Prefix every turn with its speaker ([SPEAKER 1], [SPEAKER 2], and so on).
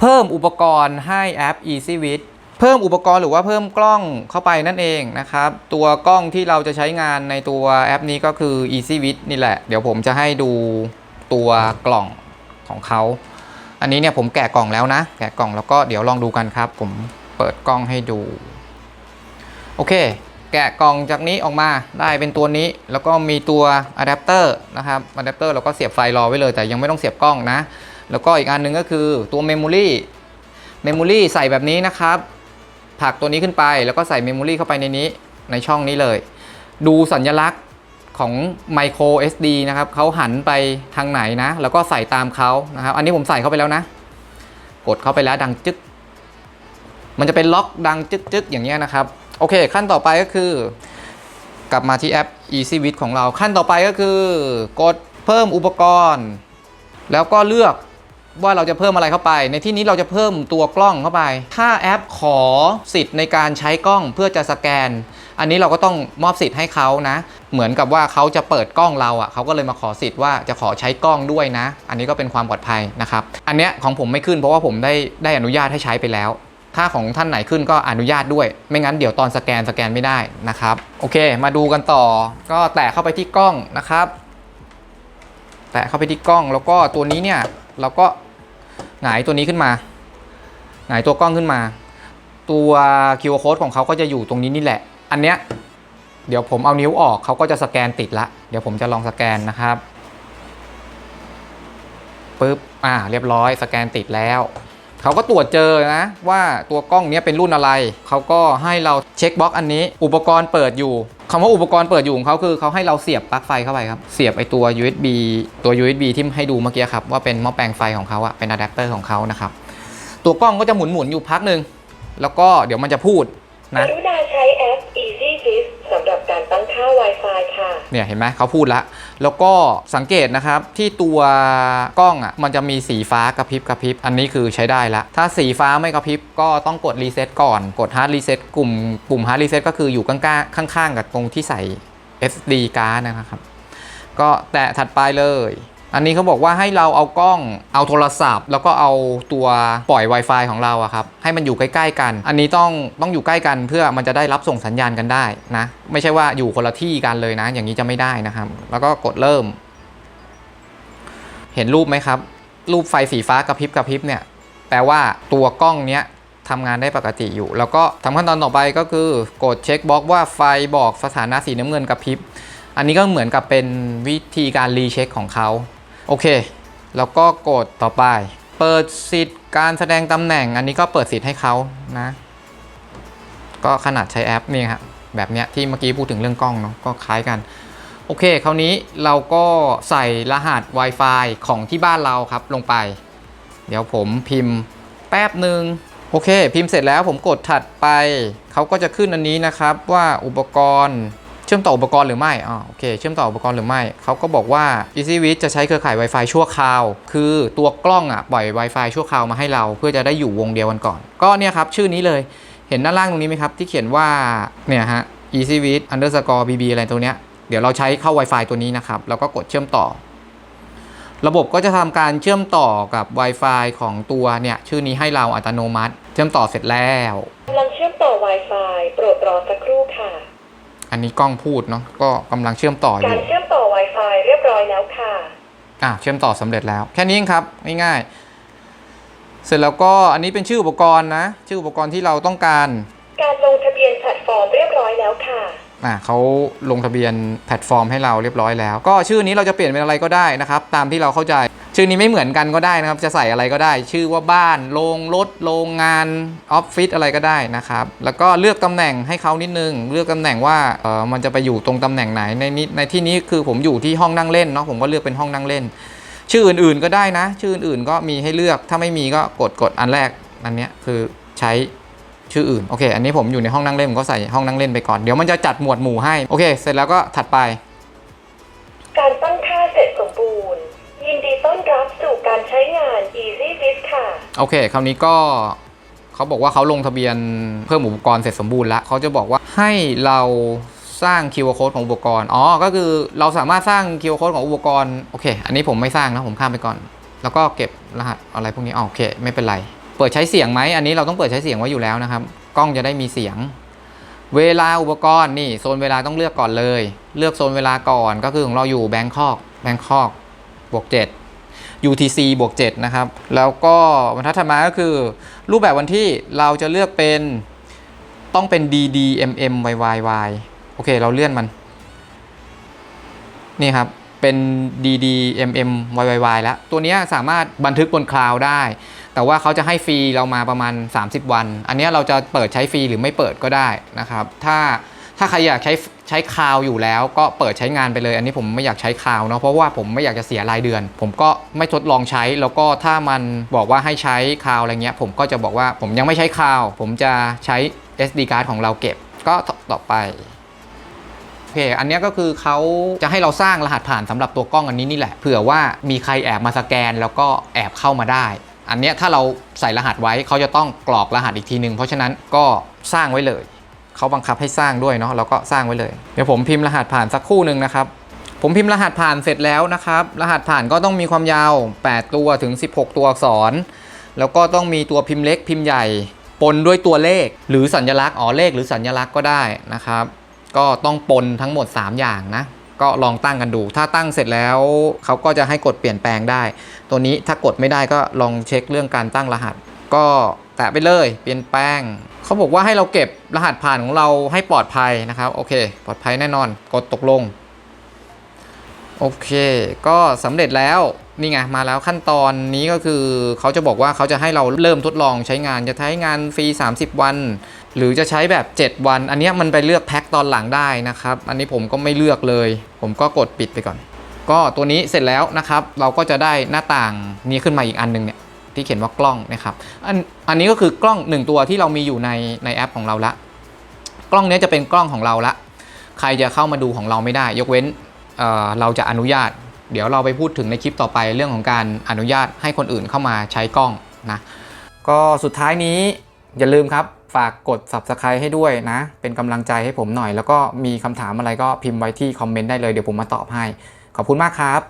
[SPEAKER 1] เพิ่มอุปกรณ์ให้แอป EasyWit เพิ่มอุปกรณ์หรือว่าเพิ่มกล้องเข้าไปนั่นเองนะครับ ตัวกล้องที่เราจะใช้งานในตัวแอปนี้ก็คือ EasyWit นี่แหละ เดี๋ยวผมจะให้ดูตัวกล่องของเขา อันนี้เนี่ยผมแกะกล่องแล้วนะ แกะกล่องแล้วก็เดี๋ยวลองดูกันครับ ผมเปิดกล้องให้ดู โอเค แกะกล่องจากนี้ออกมาได้เป็นตัวนี้ แล้วก็มีตัวอะแดปเตอร์นะครับอะแดปเตอร์เราก็เสียบไฟรอไว้เลยแต่ยังไม่ต้องเสียบกล้องนะ แล้วก็อีกอันหนึ่งก็คือตัวเมมโมรี่เมมโมรี่ใส่แบบนี้นะครับผักตัวนี้ขึ้นไปแล้วก็ใส่เมมโมรี่เข้าไปในนี้ในช่องนี้เลย ดูสัญลักษณ์ของ micro SD นะครับเขาหันไปทางไหนนะ แล้วก็ใส่ตามเขานะครับ อันนี้ผมใส่เข้าไปแล้วนะ กดเข้าไปแล้วดังจึ๊กมันจะเป็นล็อกดังจึ๊กจึ๊กอย่างเงี้ยนะครับ โอเค ขั้นต่อไปก็คือ กลับมาที่แอป EasyWit ของเราขั้นต่อไปก็คือ กดเพิ่มอุปกรณ์ แล้วก็เลือก ว่าเราจะเพิ่มอะไรเข้าไป ในที่นี้เราจะเพิ่มตัวกล้องเข้าไป ถ้าแอปขอสิทธิ์ในการใช้กล้องเพื่อจะสแกน อันนี้เราก็ต้องมอบสิทธิ์ให้เขานะ เหมือนกับว่าเขาจะเปิดกล้องเราอะ่ะเขาก็เลยมาขอสิทธิ์ว่าจะขอใช้กล้องด้วยนะ อันนี้ก็เป็นความปลอดภัยนะครับ อันเนี้ยของผมไม่ขึ้นเพราะว่าผมได้ได้อนุญาตให้ใช้ไปแล้วถ้าของท่านไหนขึ้นก็อนุญาตด้วย ไม่งั้นเดี๋ยวตอนสแกนสแกนไม่ได้นะครับ โอเค มาดูกันต่อ ก็แตะเข้าไปที่กล้องนะครับ แตะเข้าไปที่กล้องแล้วก็ตัวนี้เนี่ยเราก็ หงายตัวนี้ขึ้นมา หงายตัวกล้องขึ้นมา ตัว QR code ของเขาก็จะอยู่ตรงนี้นี่แหละ อันเนี้ยเดี๋ยวผมเอานิ้วออกเขาก็จะสแกนติดละ เดี๋ยวผมจะลองสแกนนะครับปึ๊บอ่า เรียบร้อยสแกนติดแล้ว เขาก็ตรวจเจอนะว่าตัวกล้องนี้เป็นรุ่นอะไร เขาก็ให้เราเช็คบล็อกอันนี้ อุปกรณ์เปิดอยู่คำว่าอุปกรณ์เปิดอยู่ของเขาคือเขาให้เราเสียบปลั๊กไฟเข้าไปครับ เสียบไอตัว USB ตัว USB ที่ให้ดูเมื่อกี้ครับว่าเป็นหม้อแปลงไฟของเขาอะเป็นอะแดปเตอร์ของเขานะครับ ตัวกล้องก็จะหมุนๆอยู่พักหนึ่งแล้วก็เดี๋ยวมันจะพูด นะ
[SPEAKER 2] รุณาใช้แอป EasyFit สำหรับการตั้งค่า Wi-Fi ค่ะ
[SPEAKER 1] เนี่ยเห็นไหมเขาพูดแล้วแล้วก็สังเกตนะครับที่ตัวกล้องอะมันจะมีสีฟ้ากระพริบกระพริบ อันนี้คือใช้ได้ละ ถ้าสีฟ้าไม่กระพริบก็ต้องกดรีเซ็ตก่อน กดฮาร์ดรีเซ็ตกลุ่มปุ่มฮาร์ดรีเซ็ตก็คืออยู่ข้างๆข้างๆ กับตรงที่ใส่ SD การ์ดนะครับ ก็แตะถัดไปเลย อันนี้เขาบอกว่าให้เราเอากล้องเอาโทรศัพท์ แล้วก็เอาตัวปล่อย Wi-Fi ของเราอะครับให้มันอยู่ใกล้ ๆ กัน อันนี้ต้องต้องอยู่ใกล้กันเพื่อมันจะได้รับส่งสัญญาณกันได้นะ ไม่ใช่ว่าอยู่คนละที่กันเลยนะ อย่างนี้จะไม่ได้นะครับ แล้วก็กดเริ่ม เห็นรูปไหมครับ รูปไฟสีฟ้ากระพริบกระพริบเนี่ยแปลว่าตัวกล้องเนี้ยทำงานได้ปกติอยู่ แล้วก็ทำขั้นตอนต่อไปก็คือกดเช็คบล็อกว่าไฟบอกสถานะสีน้ำเงินกระพริบอันนี้ก็เหมือนกับเป็นวิธีการรีเช็คของเขา โอเค แล้วก็กดต่อไป เปิดสิทธิ์การแสดงตำแหน่ง อันนี้ก็เปิดสิทธิ์ให้เขานะ ก็ขนาดใช้แอปนี่ครับแบบเนี้ยที่เมื่อกี้พูดถึงเรื่องกล้องเนาะก็คล้ายกันโอเค คราวนี้เราก็ใส่รหัส Wi-Fi ของที่บ้านเราครับลงไป เดี๋ยวผมพิมพ์แป๊บหนึ่งโอเค พิมพ์เสร็จแล้วผมกดถัดไป เขาก็จะขึ้นอันนี้นะครับว่าอุปกรณ์ เชื่อมต่ออุปกรณ์หรือไม่อ่าโอเค เชื่อมต่ออุปกรณ์หรือไม่ เขาก็บอกว่า EasyWit จะใช้เครือข่าย Wi-Fi ชั่วคราว คือตัวกล้องอะปล่อย Wi-Fi ชั่วคราวมาให้เรา เพื่อจะได้อยู่วงเดียวกันก่อน ก็เนี่ยครับ ชื่อนี้เลย เห็นด้านล่างตรงนี้ไหมครับ ที่เขียนว่า เนี่ยฮะ EasyWit underscore bb อะไรตัวเนี้ย เดี๋ยวเราใช้เข้า Wi-Fi ตัวนี้นะครับ แล้วก็กดเชื่อมต่อ ระบบก็จะทำการเชื่อมต่อกับ Wi-Fi ของตัวเนี่ยชื่อนี้ให้เราอัตโนมัติ เชื่อมต่อเสร็จแล้ว
[SPEAKER 2] กำลังเชื่อมต่อ Wi-Fi โปรดรอสักครู่ค่ะ
[SPEAKER 1] อันนี้กล้องพูดเนาะก็กำลังเชื่อมต่ออ
[SPEAKER 2] การ
[SPEAKER 1] ยู่
[SPEAKER 2] เชื่อมต่อ Wi-Fi เรียบร้อยแล้วค่ะ
[SPEAKER 1] อะเชื่อมต่อสำเร็จแล้ว แค่นี้เองครับง่ายๆเสร็จแล้วก็อันนี้เป็นชื่ออุปกรณ์นะ ชื่ออุปกรณ์ที่เราต้องการ
[SPEAKER 2] การลงทะเบียนแพลตฟอร์มเรียบร้อยแล้วค่ะ
[SPEAKER 1] อะเขาลงทะเบียนแพลตฟอร์มให้เราเรียบร้อยแล้ว ก็ชื่อนี้เราจะเปลี่ยนเป็นอะไรก็ได้นะครับ ตามที่เราเข้าใจ ชื่อนี้ไม่เหมือนกันก็ได้นะครับ จะใส่อะไรก็ได้ ชื่อว่าบ้านโรงรถโรงงานออฟฟิศอะไรก็ได้นะครับ แล้วก็เลือกตำแหน่งให้เขานิดนึง เลือกตำแหน่งว่าเออมันจะไปอยู่ตรงตำแหน่งไหนในนี้ในที่นี้คือผมอยู่ที่ห้องนั่งเล่นเนาะผมก็เลือกเป็นห้องนั่งเล่น ชื่ออื่นๆก็ได้นะ ชื่ออื่นๆก็มีให้เลือกถ้าไม่มีก็กดกดอันแรกอันเนี้ยคือใช้ ชื่ออื่นโอเค อันนี้ผมอยู่ในห้องนั่งเล่นผมก็ใส่ห้องนั่งเล่นไปก่อนเดี๋ยวมันจะจัดหมวดหมู่ให้โอเค เสร็จแล้วก็ถัดไป
[SPEAKER 2] การตั้งค่าเสร็จสมบูรณ์ ยินดีต้อนรับสู่การใช้งาน EasyFit ค่ะ
[SPEAKER 1] โอเค คราวนี้ก็เขาบอกว่าเขาลงทะเบียนเพิ่มอุปกรณ์เสร็จสมบูรณ์แล้วเขาจะบอกว่าให้เราสร้าง QR code ของอุปกรณ์ อ๋อ ก็คือเราสามารถสร้าง QR code ของอุปกรณ์ โอเค อันนี้ผมไม่สร้างนะ ผมข้ามไปก่อน แล้วก็เก็บรหัสอะไรพวกนี้อ๋อโอเค ไม่เป็นไร เปิดใช้เสียงไหมอันนี้เราต้องเปิดใช้เสียงไว้อยู่แล้วนะครับ กล้องจะได้มีเสียง เวลาอุปกรณ์นี่โซนเวลาต้องเลือกก่อนเลย เลือกโซนเวลาก่อนก็คือของเราอยู่แบงคอกแบงคอกบวก7 UTC บวก7นะครับ แล้วก็บรรทัดถัดมาก็คือ รูปแบบวันที่เราจะเลือกเป็นต้องเป็น DDMM YYY โอเค เราเลื่อนมัน นี่ครับเป็น DDMM YYY แล้ว ตัวนี้สามารถบันทึกบนคลาวด์ได้ แต่ว่าเขาจะให้ฟรีเรามาประมาณ 30 วัน อันนี้เราจะเปิดใช้ฟรีหรือไม่เปิดก็ได้นะครับ ถ้าถ้าใครอยากใช้ใช้คาวอยู่แล้วก็เปิดใช้งานไปเลย อันนี้ผมไม่อยากใช้คาวเนาะเพราะว่าผมไม่อยากจะเสียรายเดือน ผมก็ไม่ทดลองใช้แล้วก็ถ้ามันบอกว่าให้ใช้คาวอะไรเงี้ย ผมก็จะบอกว่าผมยังไม่ใช้คาว ผมจะใช้ SD card ของเราเก็บก็ต่อไปโอเคอันนี้ก็คือเขาจะให้เราสร้างรหัสผ่านสำหรับตัวกล้องอันนี้นี่แหละเผื่อว่ามีใครแอบมาสแกนแล้วก็แอบเข้ามาได้ อันเนี้ยถ้าเราใส่รหัสไว้เขาจะต้องกรอกรหัสอีกทีหนึ่งเพราะฉะนั้นก็สร้างไว้เลยเขาบังคับให้สร้างด้วยเนาะเราก็สร้างไว้เลยเดี๋ยวผมพิมพ์รหัสผ่านสักคู่หนึ่งนะครับผมพิมพ์รหัสผ่านเสร็จแล้วนะครับ รหัสผ่านก็ต้องมีความยาว 8 ตัวถึง 16 ตัวอักษร แล้วก็ต้องมีตัวพิมพ์เล็กพิมพ์ใหญ่ ปนด้วยตัวเลข หรือสัญลักษณ์อ๋อเลขหรือสัญลักษณ์ก็ได้นะครับ ก็ต้องปนทั้งหมด 3 อย่างนะ ก็ลองตั้งกันดู ถ้าตั้งเสร็จแล้วเขาก็จะให้กดเปลี่ยนแปลงได้ ตัวนี้ถ้ากดไม่ได้ก็ลองเช็คเรื่องการตั้งรหัส ก็แตะไปเลยเปลี่ยนแปลงเขาบอกว่าให้เราเก็บรหัสผ่านของเราให้ปลอดภัยนะครับโอเค ปลอดภัยแน่นอน กดตกลงโอเค ก็สำเร็จแล้ว นี่ไงมาแล้วขั้นตอนนี้ก็คือเขาจะบอกว่าเขาจะให้เราเริ่มทดลองใช้งานจะใช้งานฟรี 30 วัน หรือจะใช้แบบ 7 วัน อันนี้มันไปเลือกแพ็คตอนหลังได้นะครับ อันนี้ผมก็ไม่เลือกเลย ผมก็กดปิดไปก่อน ก็ตัวนี้เสร็จแล้วนะครับ เราก็จะได้หน้าต่างนี้ขึ้นมาอีกอันหนึงเนี่ยที่เขียนว่ากล้องนะครับอันอันนี้ก็คือกล้องหนึ่งตัวที่เรามีอยู่ในในแอปของเราละ กล้องนี้จะเป็นกล้องของเราละ ใครจะเข้ามาดูของเราไม่ได้ ยกเว้นเเราจะอนุญาต เดี๋ยวเราไปพูดถึงในคลิปต่อไปเรื่องของการอนุญาตให้คนอื่นเข้ามาใช้กล้องนะก็สุดท้ายนี้อย่าลืมครับฝากกด subscribe ให้ด้วยนะ เป็นกำลังใจให้ผมหน่อย แล้วก็มีคำถามอะไรก็พิมพ์ไว้ที่คอมเมนต์ได้เลยเดี๋ยวผมมาตอบให้ ขอบคุณมากครับ